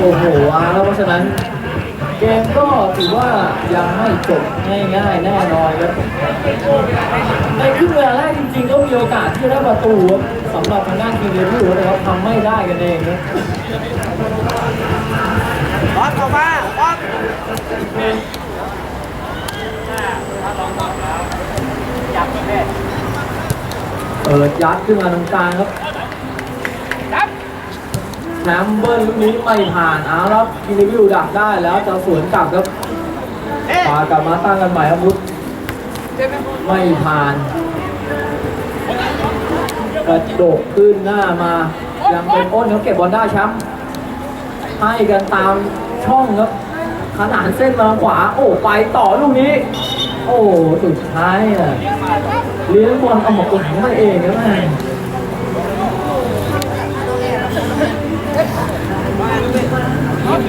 โอ้โหอะแล้วเพราะฉะนั้น เกมก็ถือว่ายังไม่จบง่ายๆแน่นอนครับในครึ่งเวลาแรกจริงๆก็มีโอกาสที่ได้ประตูสำหรับทางด้านทีมเดวิลนะครับทำไม่ได้กันเองครับบอลออกมาบอลเปิดยัดขึ้นมาตรงกลางครับ แชมเบิลลูกนี้ไม่ผ่านเอาแล้วทีมเดวิลดักได้แล้วจะสวนกลับครับเอ๊ะปากลับมาตั้งกันใหม่ครับวุฒไม่ผ่านกระโดดขึ้นหน้ามายังเป็นอ้นเขาเก็บบอลได้แชมป์ให้กันตามช่องครับขนานเส้นมาขวา โอ้ไปต่อลูกนี้ โอ้สุดท้ายอะเลี้ยงบอลเอาหมกหลังมาเองนะแม่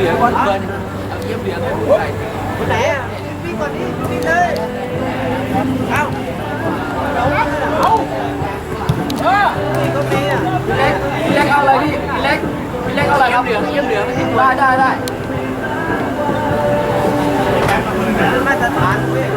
เหลือบอลเกินเยี่ยมเหลือคนไหนอะวิ่งก่อนดิวิ่งเลยเอ้าเอาเอาเออนี่ก็มีอะพี่เล็กพี่เล็กเอาอะไรพี่พี่เล็กพี่เล็กเอาอะไรครับเหลืองเยี่ยมเหลืองได้ได้ได้มาตรฐานเว้ย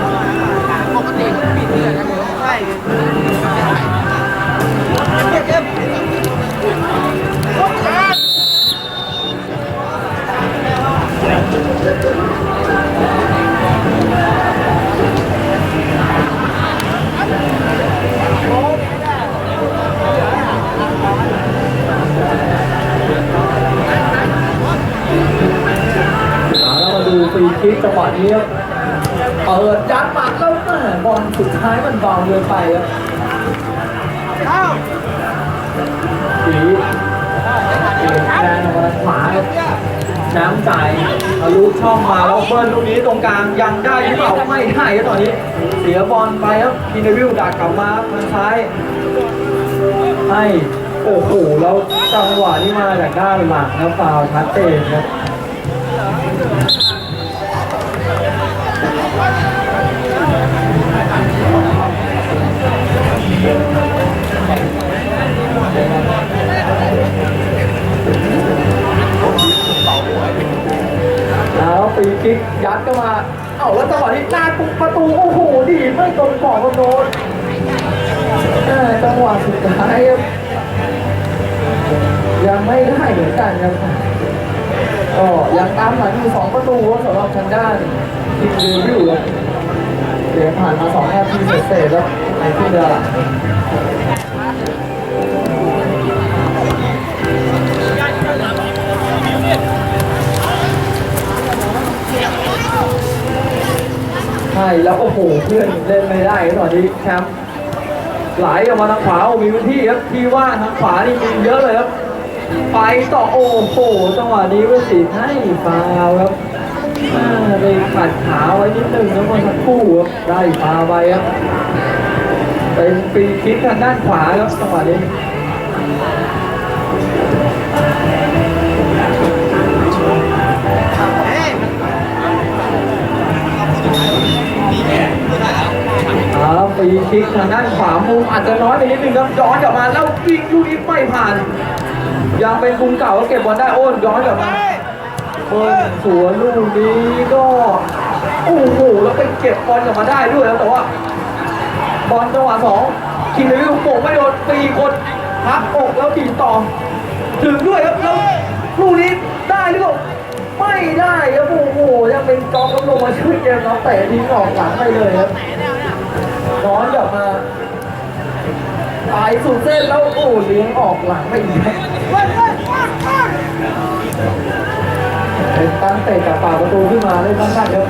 กนี้ตรงยังได้หรือเปล่าไม่ได้ครับตอนนี้ เสียบอลไปครับพินาวิลดักกลับมาทางซ้ายให้โอ้โหแล้วจังหวะนี้มาจากด้านหลังนะฟาวล์ชัดเจนครับแล้วปีคิกยัดเข้ามา เอ้าแล้วจังหวะนี้หน้าประตูโอ้โหดีไม่ตรงกรอบคนโดนเออจังหวะสุดท้ายครับยังไม่ได้เหมือนกันครับก็ยังตามหลังอยู่สองประตูสำหรับทางด้านทีมเดวิลครับเดี๋ยวผ่านมาสองนาทีเสร็จแล้วในที่เดือห ใช่แล้วโอ้โหเพื่อนเล่นไม่ได้ครับตอนนี้แชมป์ไหลออกมาทางขวาโอ้มีพื้นที่ครับที่ว่างทางขวานี่มีเยอะเลยครับไปต่อโอ้โหจังหวะนี้ก็สิให้ฟาวครับไปขัดขาไว้นิดนึงแล้วก็ทั้งคู่ครับได้ฟาวไปครับเป็นฟรีคิกทางด้านขวาครับจังหวะนี้ิกทางด้านขวามุมอาจจะน้อยไปนิดนึงครับย้อนกลับมาแล้ววิ่งลูกนี้ไม่ผ่าน ยังเป็นมุมเก่าก็เก็บบอลได้โอ้นย้อนกลับมาเบิ้ลสวนลูกนี้ก็โอ้โหแล้วไปเก็บบอลกลับมาได้ด้วยแล้วแต่ว่าบอลจังหวะสองคิงเดวิลโป่งไม่โดนตีคนพับอกแล้วดีดต่อถึงด้วยครับแล้วลูกนี้ได้หรือเปล่าไม่ได้ครับโอ้โหยังเป็นกองกำลงมาช่วยเกมแล้วเตะทิ้งออกหลังไปเลยครับ ย้อนกลับมาตายสุดเส้นแล้วโอ้เลี้ยงออกหลังไปอีกครับเว้ยเว้ยเว้ยเว้ยเป็นตั้งเตะจากปากประตูขึ้นมาเลยสั้นๆครับ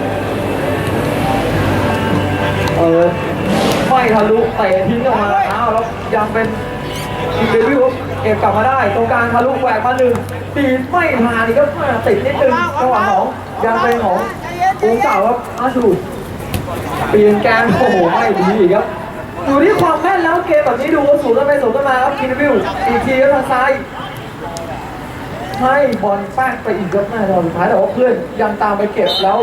เออไม่ทะลุเตะทิ้งออกมาอ้าวแล้วยังเป็นทีมเดวิลครับเก็บกลับมาได้ตรงกลางทะลุแหวกมาหนึ่งตีไม่ผ่านอีกครับแม่ติดนิดนึงจังหวะสองยังเป็นของปูเก่าครับอาชูเปลี่ยนแกนโอ้โหไม่ดีอีกครับอยู่ที่ความแม่นแล้วเกมแบบนี้ดูว่าสูงกันไปสูงกันมาครับทีมเดวิลอีกทีก็ทางซ้ายให้บอลแป้งไปอีกครับแม่ตอนสุดท้ายแต่ว่าเพื่อนยังตามไปเก็บแล้ว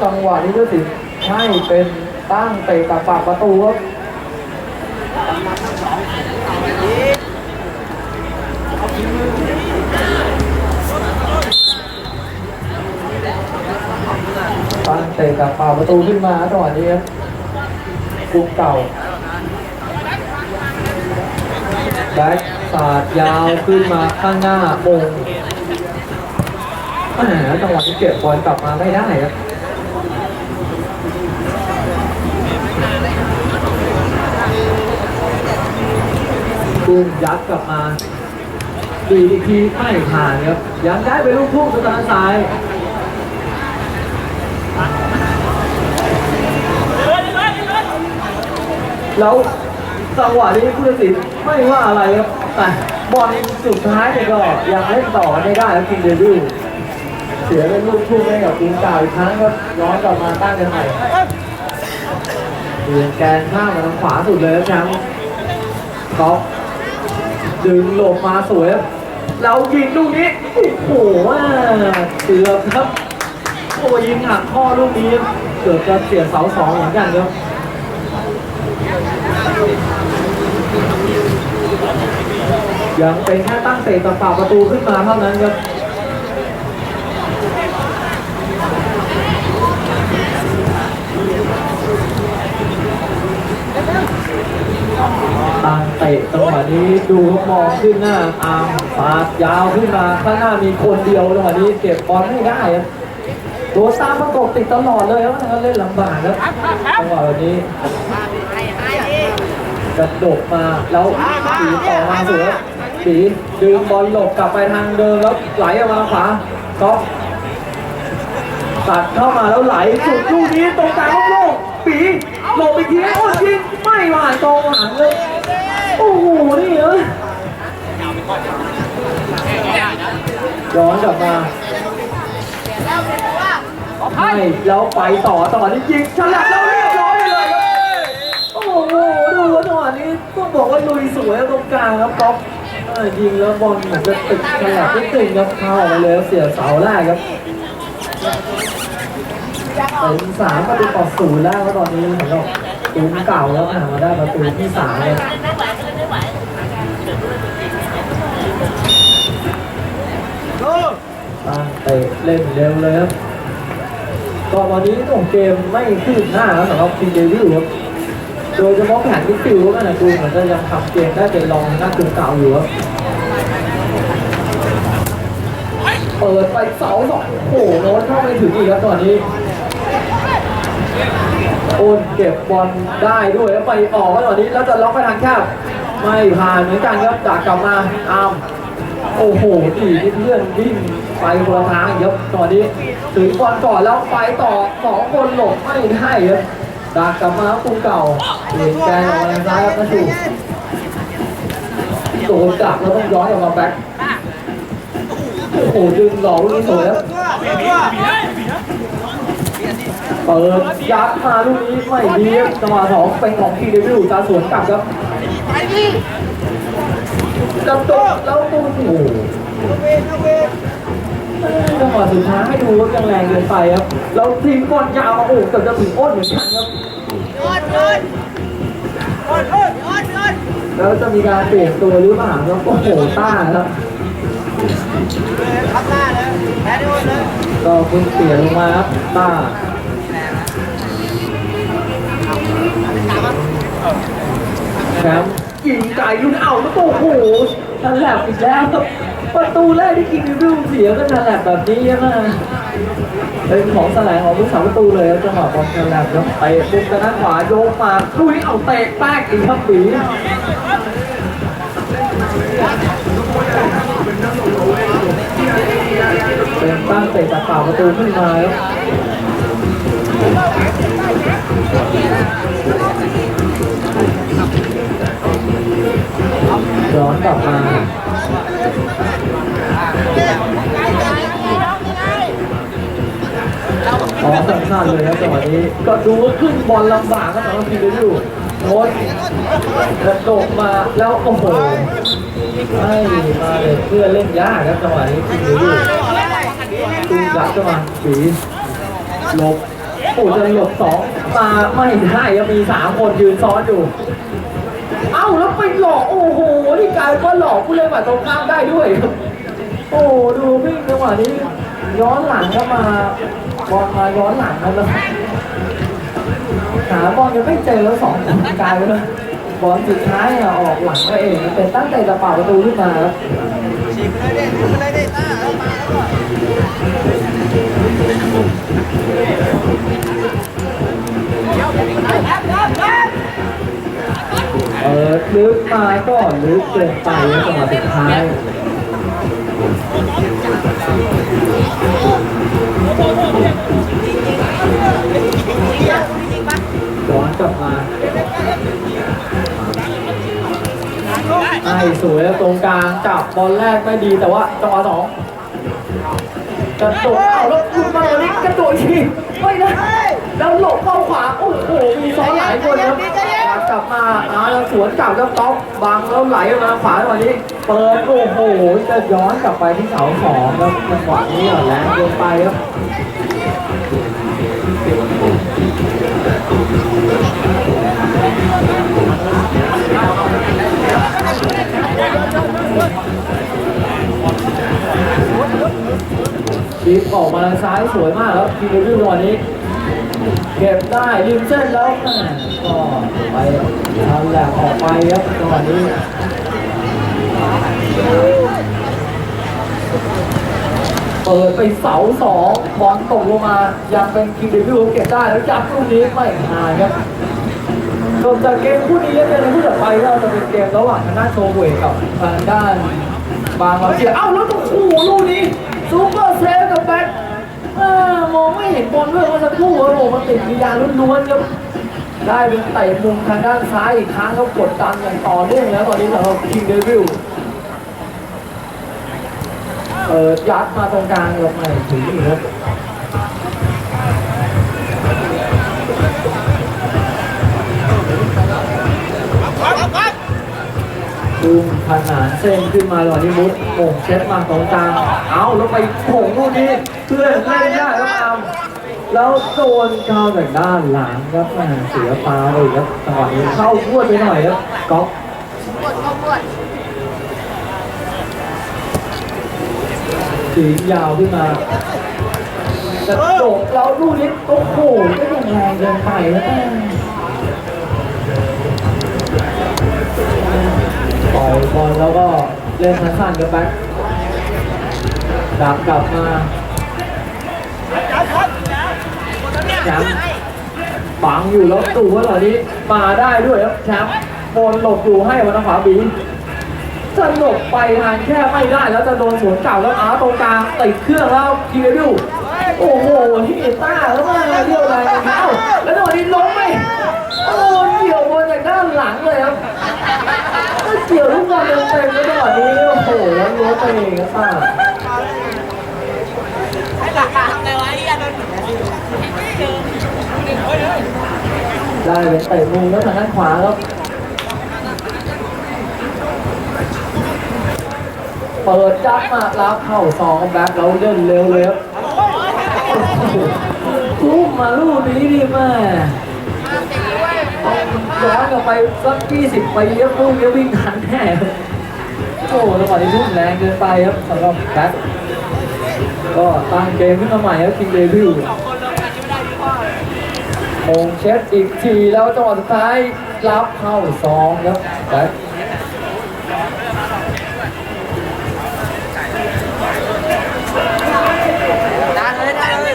จังหวะนี้ก็สิให้เป็นตั้งเตะกับปากประตูครับ ตั้งเตะกับเป่าประตูขึ้นมาจังหวะนี้ครับกลุ่มเก่าแบ็คสาดยาวขึ้นมาข้างหน้ามงแหมจังหวะที่เก็บบอลกลับมาไม่ได้ครับกุ้งยัดกลับมาดีอีกทีไม่ผ่านครับยังได้ไปลูกทุ่งสตาร์ซ้าย แล้วจังหวะนี้ผู้ตัดสินไม่ว่าอะไรครับแต่บอลสุดท้ายเนี่ยก็ยังเล่นต่อไม่ได้ครับคิงเดวิลเสียเป็นลูกทุ่งให้กับทีมเก่าอีกครั้งครับย้อนกลับมาตั้งกันใหม่เบียงแกนข้ามมาทางขวาสุดเลยครับแชมป์ก๊อฟดึงหลบมาสวยครับเรายิงลูกนี้โอ้โหเกือบครับโอ้ยิงหักข้อลูกนี้เกือบจะเสียเสาสองเหมือนกันครับ ยังเป็นแค่ตั้งเตะกับปากประตูขึ้นมาเท่านั้นครับตั้งเตะจังหวะนี้ดูเขามองขึ้นหน้าอาร์มปาดยาวขึ้นมาข้างหน้ามีคนเดียวจังหวะนี้เก็บบอลไม่ได้ครับโดนตาประกบติดตลอดเลยครับเล่นลำบากครับจังหวะแบบนี้กระโดกมาแล้วสีต่อมาสวย สีดึงบอลหลบกลับไปทางเดิมแล้วไหลออกมาขวาก๊อฟตัดเข้ามาแล้วไหลสุดลูกนี้ตรงกลางโลกปีหลบอีกทีโอ้ยิงไม่หวานตรงหลังเลยโอ้โหนี่เออย้อนกลับมาให้แล้วไปต่อต่อที่ยิงฉลับแล้วเรียบร้อยเลยครับโอ้โหดูจังหวะนี้ต้องบอกว่าลุยสวยตรงกลางครับก๊อฟ ยิงแล้วบอลเหมือนจะติดฉลับไม่ติดครับเข้าออกไปเลยเสียเสาแรกครับเป็นสามประตูต่อศูนย์แล้วตอนนี้สำหรับตูนเก่าแล้วอะมาได้ประตูที่สามเลยเตะเล่นเร็วเลยครับก็ตอนนี้ตรงเกมไม่คืบหน้าแล้วสำหรับทีมเดวิลครับ โดยเฉพาะแผนที่ฟิวก็นะดูเหมือนจะยังทำเกมได้เป็นรองหน้าตัวเก่าอยู่ครับเปิดไปเสาสองโอ้โหโน้ตเข้าไม่ถึงอีกครับตอนนี้โอนเก็บบอลได้ด้วยแล้วไปออกแล้วตอนนี้แล้วจะล็อกไปทางแคบไม่ผ่านเหมือนกันครับจากกลับมาอ้ามโอ้โหดีเพื่อนวิ่งไปคนละทางครับตอนนี้ถึงบอลก่อนแล้วไปต่อสองคนหลบไม่ได้ครับ ดักกลับมาปุงเก่าเปลี่ยนแกนออกมาทางซ้ายครับนะชูโดนจับแล้วต้องย้อนกลับมาแบ็คโอ้โหดึงหลอกลูกนี้สวยครับเปิดยัดมาลูกนี้ไม่ดีครับจังหวะสองเป็นของทีเดวิลจะสวนกลับครับจะตกแล้วตุ้มโอ้โห จังหวะสุดท้ายให้ดูว่ายังแรงเกินไปครับแล้วทีมบอลยาวมาโอ้โหเกือบจะถึงอ้นเหมือนกันครับแล้วจะมีการเปลี่ยนตัวหรือเปล่าครับโอ้โหต้าครับก็เพิ่งเปลี่ยนลงมาครับต้าแชมป์ยิงไก่ลูกเอ้าแล้วโอ้โหทันแลบอีกแล้ว ประตูแรกที่กินวิวเสียก็ทันแหลบแบบนี้ใช่ไหมเป็นของสลงของลูกสาวประตูเลยจังหวะบอลทันแหลบครับไปมุมทางด้านขวาโยกมาลุยเอาเตะแป๊กอีกครับปีเป็นตั้งเตะจากฝ่าประตูขึ้นมาย้อนกลับมา อ๋อสำคัญเลยครับจังหวะนี้ก็ดูว่าขึ้นบอลลำบากครับสำหรับทีมเดวิลโน้ตกระโดดมาแล้วโอ้โหไม่มาเลยเพื่อเล่นยากครับจังหวะนี้ทีมเดวิลตูยัดเข้ามาสีหลบโอ้จะหลบสองมาไม่ได้ครับมีสามคนยืนซ้อนอยู่ เอ้าแล้วไปหลอก โอ้โหนี่กลายเป็นว่าหลอกผู้เล่นฝ่ายตรงข้ามได้ด้วย โอ้ดูพี่จังหวะนี้ ย้อนหลังเข้ามาบอลมาย้อนหลังแล้วหาบอลยังไม่เจอแล้วสองคนกลายไปเลยบอลสุดท้ายอะออกหลังก็เองเป็นตั้งใจจะเป่าประตูขึ้นมาครับฉีกไปเลยดิฉีกไปเลยดิต้าเอามาแล้วก็เดี๋ยวเดี๋ยวเดี๋ยว ดลึกมาก็ลึกเกินไปนจังหวะสุดท้ายย้อนกลับมาไอ้สวยแล้วตรงกลางจับบอลแรกไม่ดีแต่ว่าจังหวะสองกระโดดเอาแล้วหลุดมาเลยกระโดดอีกทีไม่ได้แล้วหลบเข้าขวาโอ้โหมีซ้อนหลายคนครับ ลับมาอาสวนกลับแล้วต๊อกบังแล้วไหลมาขวาวันนี้ เปิดโอ้โหจะย้อนกลับไปที่เสาสองแล้วจังหวะนี้อะแรงเกินไปครับดีออกมาซ้ายสวยมากครับทีมเดวิลจังหวะนี้ เก็บได้ริมเส้นแล้ว ก็ไปทำแหลกออกไปครับจังหวะนี้เปิดไปเสาสองบอลตกลงมา ยังเป็นคิงเดวิลเก็บได้แล้วยับลูกนี้ไม่หายครับจบจากเกมคู่นี้แล้วเนี่ยในคู่ต่อไปก็จะเป็นเกมระหว่างทางด้านโชเวกับทางด้านบางลำเชียเอ้าแล้วโอ้โหลูกนี้ซูเปอร์เซฟกับแบ็คมองไม่เห็นบอลด้วยเมื่อสักครู่โอ้โหมันติดวิญญาล้วนๆครับ ได้เป็นเตะมุมทางด้านซ้ายอีกครั้งเขากดดันอย่างต่อเนื่องแล้วตอนนี้สำหรับคิงเดวิลเออยัดมาตรงกลางลงมาถึงอีกครับดูขนานเส้นขึ้นมาหล่อนี้มุดโป่งเช็ดมาตรงกลาง เอาแล้วไปโป่งลูกนี้เพื่อนไม่ได้แล้วอาม แล้วโดนเข้าจากด้านหลังครับแม่เสียปลาเลยครับจังหวะนี้เข้าพวดไปหน่อยครับก๊อฟสียาวขึ้นมาจะโดดแล้วลูกนี้โอ้โหก็ยังแรงเกินไปนะปล่อยบอลแล้วก็เล่นสั้นๆกับแบ็คดับกลับมา แชมป์บังอยู่แล้วตู่ว่าเหล่านี้มาได้ด้วยครับแชมป์บอลหลบอยู่ให้วันขวาบีจะหลบไปทางแค่ไม่ได้แล้วจะโดนสวนเก่าแล้วอาตรงกลางติดเครื่องแล้วทีเดียวโอ้โหที่ต้าแล้วมาเรียวอะไรกันเอ้าแล้วจังหวะนี้ล้มไหมโอ้เกี่ยวบอลจากด้านหลังเลยครับก็เกี่ยวลูกบอลเต็มๆแล้วจังหวะนี้โอ้โหแล้วล้มไปเองครับต้า อะไรวะไอ้ยัน ได้เป็นเตะมุมแล้วทางด้านขวาครับเปิดจับมารับเข้าสองแบ็คแล้วเล่นเร็วเลยครับลูกมาลูกนี้ดิแม่ย้อนกลับไปสัก20ปีแล้วลูกนี้วิ่งทันแน่โอ้จังหวะนี้ทุ่มแรงเกินไปครับสำหรับแบ็คก็ตั้งเกมขึ้นมาใหม่ครับคิงเดวิล มงเช็ดอีกทีแล้วจังหวะสุดท้ายรับเข้าสองครับแบ็คดันเลยดันเลย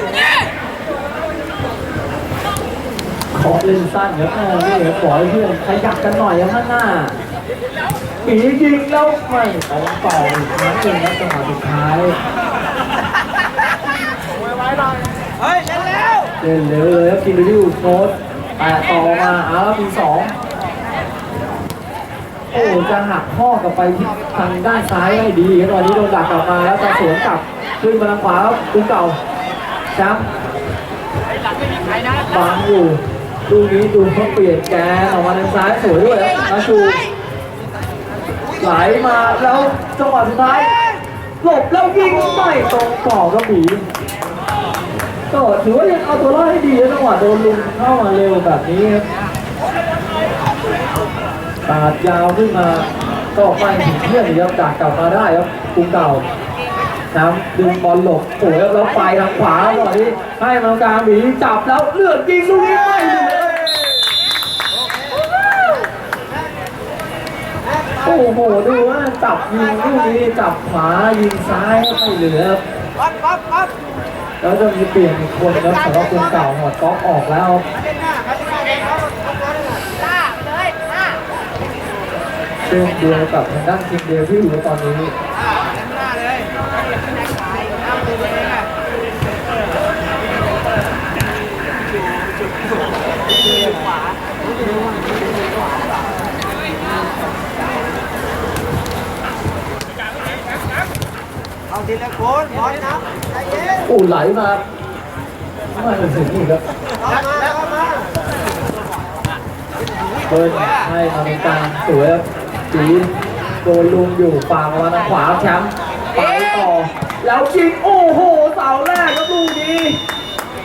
ขอเล่นสั้นครับเออนี่ครับขอให้เพื่อนขยับกันหน่อยครับข้างหน้าปียิงแล้วไม่ต้องต่ออีกครั้งหนึ่งครับจังหวะสุดท้ายเฮ้ย เล่นเร็วเลยครับคินดิวโค้ดแปะต่อมาเอาวมีสองโอ้จะหักข้อกลับไปที่ทางด้านซ้ายให้ดีครับตอนนี้โดนดักกลับมาแล้วจะสวนกลับขึ้นมาทางขวาครับตุ้งเก่าแชมป์บังอยู่ดูนี้ดูเขาเปลี่ยนแกออกมาทางซ้ายสวยด้วยครับมาชูไหลมาแล้วจังหวะสุดท้ายหลบแล้วยิงไม่ตรงกรอบกระบี่ ก็ถือว่ายังเอาตัวรอดให้ดีนะจังหวะโดนลุมเข้ามาเร็วแบบนี้ครับตาดยาวขึ้นมาก็ไม่ถึงเพื่อนครับดักกลับมาได้ครับกรุงเก่าน้ำดึงบอลหลบโอ้ยแล้วไปทางขวาก่อนนี้ให้มากลางหมีจับแล้วเลือดยิงลูกนี้ไม่โอ้โหดูว่าจับยิงลูกนี้จับขวายิงซ้ายไม่เหลือปั๊บปั๊บปั๊บ แล้วจะมีเปลี่ยนอีกคนครับสำหรับคนเก่าหมดก๊อกออกแล้วมาเล่นหน้ามาเล่นหน้าเล่นเขาเอาตัวนึงอะหน้าไปเลยหน้าเช่นเดียวกับทางด้านทีมเดียวที่อยู่ตอนนี้อ่าเล่นหน้าเลยหน้ามือเลยอะเอา ทีละคนบอลนะใจเย็นอู้ไหลมาไม่ถึงอีกครับเอามาเอามาเบิร์นให้ทางกางสวยครับสีโดนลุมอยู่ฝั่งมาทางขวาแชมป์ไปต่อ แล้วยิงโอ้โหเสาแรกครับลูกนี้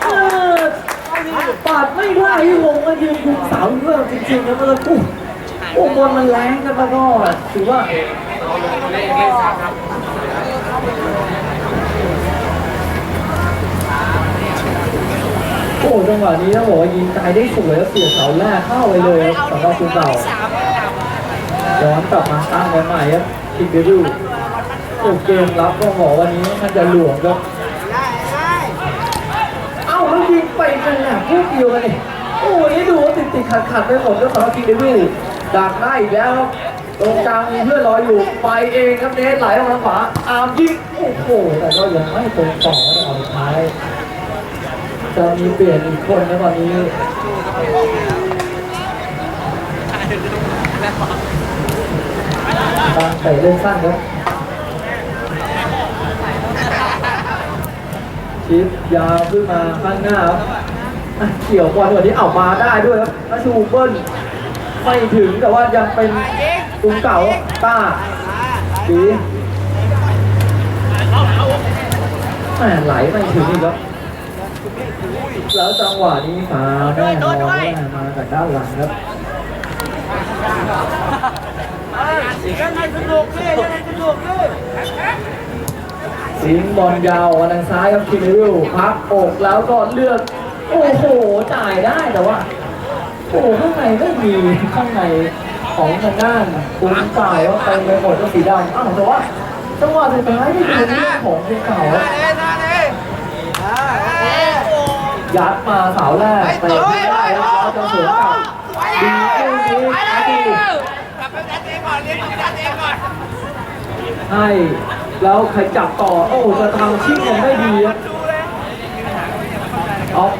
เออปัดไม่ได้ที่วงมายืนคุมเสาเรื่องจริงๆนะเมื่อกครู่โอ้บอลมันแรงกันแล้วก็ถือว่า โอ้จังหวะนี้ต้องบอกว่ายิงไกลได้สวยแล้วเสียเสาแรกเข้าไปเลยครับสำหรับคุณเก่าย้อนกลับมาตั้งไว้ใหม่ครับคิกเดวิลโอ้เกมรับก็บอกวันนี้มันจะหลวมครับได้ได้เอ้าแล้วยิงไปกันแหละพวกเดียวกันนี่โอ้วันนี้ดูว่าติดติดขัดขัดๆไปหมดก็สำหรับคิกเดวิลดักได้อีกแล้วครับตรงกลางมีเพื่อนรออยู่ไปเองครับเนสไหลออกมาทางขวาอาร์มยิงโอ้โหแต่ก็ยังไม่ตรงต่อในตอนสุดท้าย จะมีเปลี่ยนอีกคนนะตอนนี้บางเตะเล่นสั้นครับชิปยาวขึ้นมาข้างหน้าครับเกี่ยวบอลวันนี้เอามาได้ด้วยครับชูเบิ้ลไม่ถึงแต่ว่ายังเป็นกลุ่มเก่าต้าดีแหม่ไหลไม่ถึงอีกครับ แล้วจังหวะนี้ฟาวแน่นอนแน่มาจากด้านหลังครับยังไงสนุกเลยยังไงสนุกเลยสิงบอลยาวออกมาทางซ้ายครับคิมิรุพับอกแล้วก็เลือก โอ้โหจ่ายได้แต่ว่าโอ้ข้างในไม่มีข้างในของทางด้านคุ้มจ่ายว่าเต็มไปหมดก็สีดำอ้าวแต่ว่าจังหวะสุดท้ายที่เป็นเรื่องของคุณเก่า ยัดมาเสาแรกเตะไม่ได้แล้วจะสวนกลับดีคู่นี้นะดีกลับไปจัดเองก่อนเรียนจัดเองก่อนให้แล้วใครจับต่อ โอ้จะทำชิ่งยังได้ดีครับดูเลยออฟ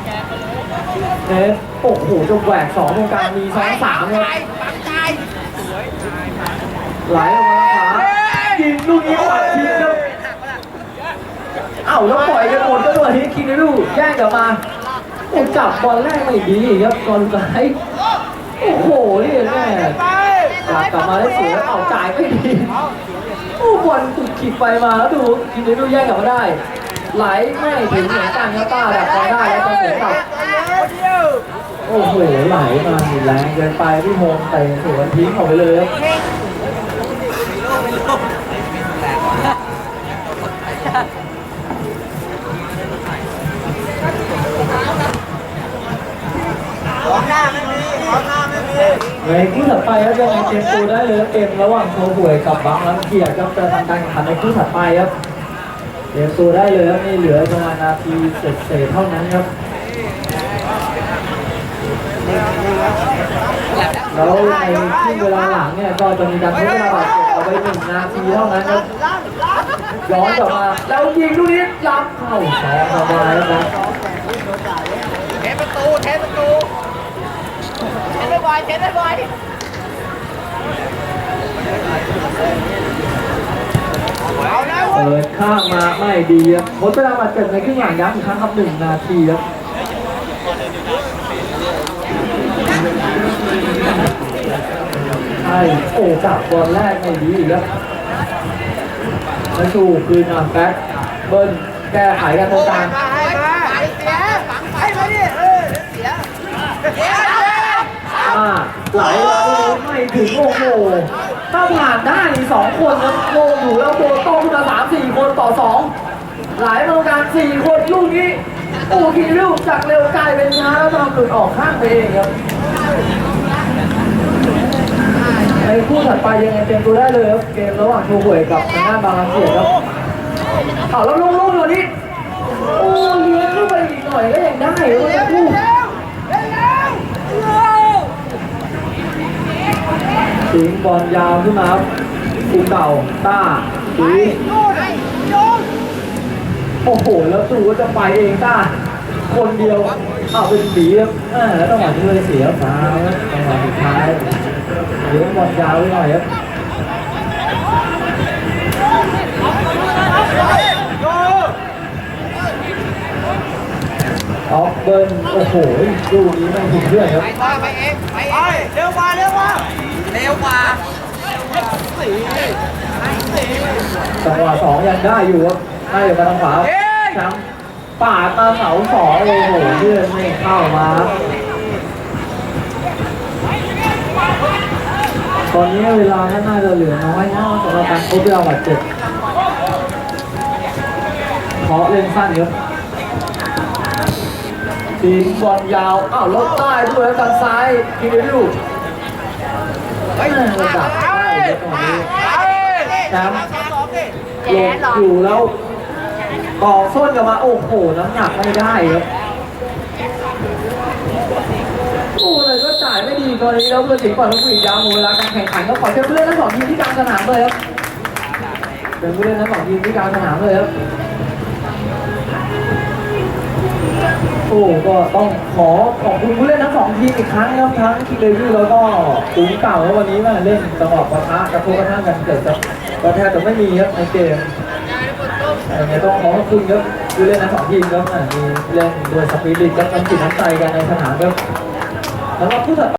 เนสโอ้โหจะแหวกสองตรงกลางมีสองสามเลยปังใจไหลออกมาขวายิงลูกนี้ปัดทิ้งครับ เอ้าแล้วปล่อยกันหมดก็ด้วยที่คิงดูแย่งกลับมาโอ้จับบอลแรกไม่ดีครับบอลสุดท้ายโอ้โหนี่แม่ไปจับกลับมาได้สวยแล้วเอาจ่ายไม่ดีโอ้บอลตุกขีดไปมาแล้วดูคิงดูแย่งกลับมาได้ ไหลไม่ถึงเหมือนกันครับป้าแบบพอได้แล้วต้องเสียกลับเดียวโอ้โหไหลมาหนีแรงเกินไปพี่โฮมเตะสวนทิ้งออกไปเลยครับ ของหน้าไม่มีหน้าไม่มีในคู่ถัดไปครับยังไงเตรียมตัวได้เลยครับเกมระหว่างโชว์หวยกับบังลังเกียรติครับจะทำการแข่งขันในคู่ถัดไปครับเตรียมตัวได้เลยครับนี่เหลือประมาณนาทีเศษๆเท่านั้นครับแล้วในช่วงเวลาหลังเนี่ยก็จะมีการทดเวลาบาดเจ็บเอาไว้หนึ่งนาทีเท่านั้นครับย้อนกลับมาแล้วยิงลูกนี้รับเข้าสองสบายครับเทประตูเทประตู บ่อยเทได้บ่อยเปิดข้างมาไม่ดีครับทดเวลาบาดเจ็บในครึ่งหลังย้ำอีกครั้งครับหนึ่งนาทีครับใช่โอ้จับบอลแรกไม่ดีครับแล้วชูคืนมาแบ็คเบิ้ลแก้ไขกันตรงกลาง มาให้มาเสียฝัง ไปมายเสียอ่าไหลมาลูกไม่ถึงโอ้โหถ้าผ่านได้สองคนนะโกอยู่แล้วโบโต้ขึ้นมาสามสี่คนต่อสองหลมาตรงกางสี่คนลูกนี้โอ้ทีลูกจากเร็วกลายเป็นช้าแล้วทำหลุดออกข้างไปเองครับในคู่ถัดไปยังไงเตรียมตัวได้เลยครับเกมระหว่างโชห่วยกับทางด้านบางรักเสียครับเอาแล้วลูกลูกตัวนี้โอ้เลี้ยงเข้าไปอีกหน่อยก็ยังได้เลยนะคู่ สิงบอลยาวขึ้นมาครับภูเก่าต้าตีโอ้โห แล้วดูว่าจะไปเองต้า คนเดียวอ้าวเป็นสีครับอ่าแล้วต้องหวานเลยเสียฟ้าครับจังหวะสุดท้ายเลี้ยงบอลยาวไว้หน่อยครับออกเบิร์นโอ้โหดูนี้ไม่ถึงเพื่อนครับไปไปเองไปเองเร็วกว่าเร็วกว่า เร็วกว่าจังหวะสองยังได้อยู่ครับได้อยู่มาทางขวาแชมป์ปาดมาเสาสองโอ้โหเลื่อนไม่เข้ามาครับตอนนี้เวลาก็น่าจะเหลือน้อยนะสำหรับการครบเวลาบาดเจ็บเพราะเล่นสั้นครับทีมบอลยาวอ้าวลดใต้ด้วยแล้วทางซ้ายคิดดู เฮ้ยดับได้ครับตรงนี้แชมป์หลบอยู่แล้วต่อส้นกลับมาโอ้โหน้ำหนักไม่ได้ครับโอ้เลยก็จ่ายไม่ดีตอนนี้แล้วเพื่อนสิงห์ปล่อยลูกผู้หญิงยาวมดเวลาการแข่งขันก็ขอเชิญผู้เล่นทั้งสองทีมที่กลางสนามเลยครับเป็นผู้เล่นทั้งสองทีมที่กลางสนามเลยครับ โอ้ก็ต้องขอขอบคุณผู้เล่นทั้งสองทีมอีกครั้งครับทั้งคิดเลวิแล้วก็ตูนเก่าแล้ววันนี้มาเล่นจังหวะปะทะกระทบกระทั่งกันเกิดจะก็แทบจะไม่มีครับในเกมยังไงต้องขอขอบคุณครับผู้เล่นทั้งสองทีมครับมีเล่นด้วยสปิริตกับน้ำจิตน้ำใจกันในสนามครับแล้วก็ผู้ถัด